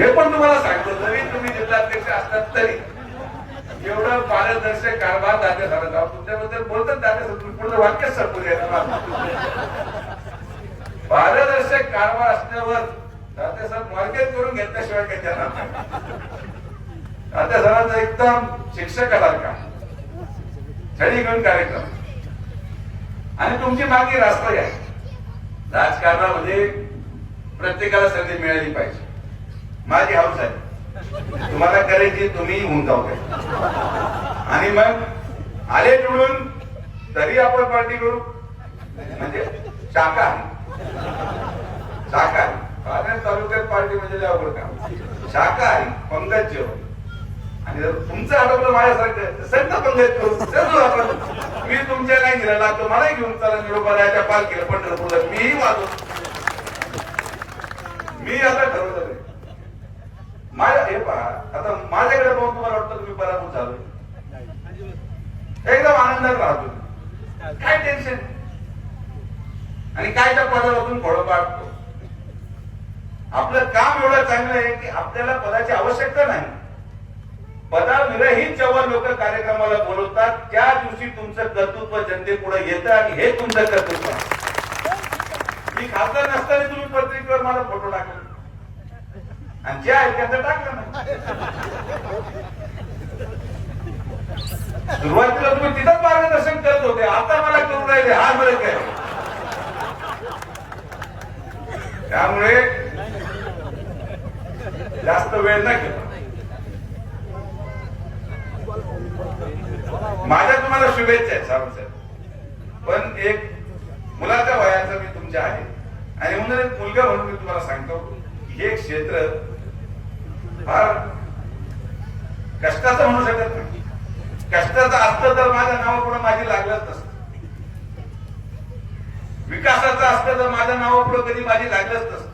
हे पण तुम्हाला सांगतो जरी तुम्ही जिल्हाध्यक्ष असतात तरी एवढं पारदर्शक कारभार दाते झाला. तुमच्याबद्दल बोलतात दाते तुम्ही पुढचं वाक्यच संपून पारदर्शक कारभार असल्यावर दादा साहेब मार्केट करून घेतल्याशिवाय काही त्यांना दादा सरांचा एकदम शिक्षक शिक्षकासारखा छडी घेऊन कार्यक्रम. आणि तुमची मागणी रास्त आहे. राजकारणामध्ये प्रत्येकाला संधी मिळाली पाहिजे. माझी हाऊस आहे. तुम्हाला करायची तुम्ही होऊन जाऊ आणि मग आले निवडून तरी आपण पार्टी करू. म्हणजे शाखा शाखा पालघर तालुक्यात पार्टी म्हणजे लय अवघड काम. आहे पंकज जेवण. आणि जर तुमचं आटोपलं माझ्यासारखं तर पंकज करू. आपण. मी तुमच्या नाही गेला तो मलाही घेऊन चला. निरोपाच्या पालखीला पंढरपूरला. मीही वाजू मी आता ठरवलं नाही. माझ्या हे पहा आता माझ्याकडे पाहून तुम्हाला वाटतं तुम्ही पराभूत झालो एकदम आनंदात राहतो काय टेन्शन आणि काय त्या पदापासून थोडं पाडतो आपलं काम एवढं चांगलं आहे की आपल्याला पदाची आवश्यकता नाही. पदाविरहित जेव्हा लोक कार्यक्रमाला बोलवतात त्या दिवशी तुमचं कर्तृत्व जनतेपुढे येतं आणि हे तुमचं कर्तृत्व मी खासदार नसताना तुम्ही पत्रिकेवर मला फोटो टाकला. आणि जे आहे त्यांचं टाकलं नाही. तुम्ही तिथं मार्गदर्शन करत होते. आता मला करून राहिले हा फरक आहे. त्यामुळे जास्त वेळ न घेता. माझ्या तुम्हाला शुभेच्छा आहेत सावंत साहेब. पण एक मुलाच्या वयाचा मी तुमच्या आहे. आणि म्हणून एक मुलगा म्हणून मी तुम्हाला सांगतो हे क्षेत्र फार कष्टाचं म्हणू शकत नाही. कष्टाचं असतं तर माझ्या नावापुढे माझी लागलंच नसतं. विकासाचं असतं तर माझ्या नावापुढे कधी माझी लागलंच नसतं.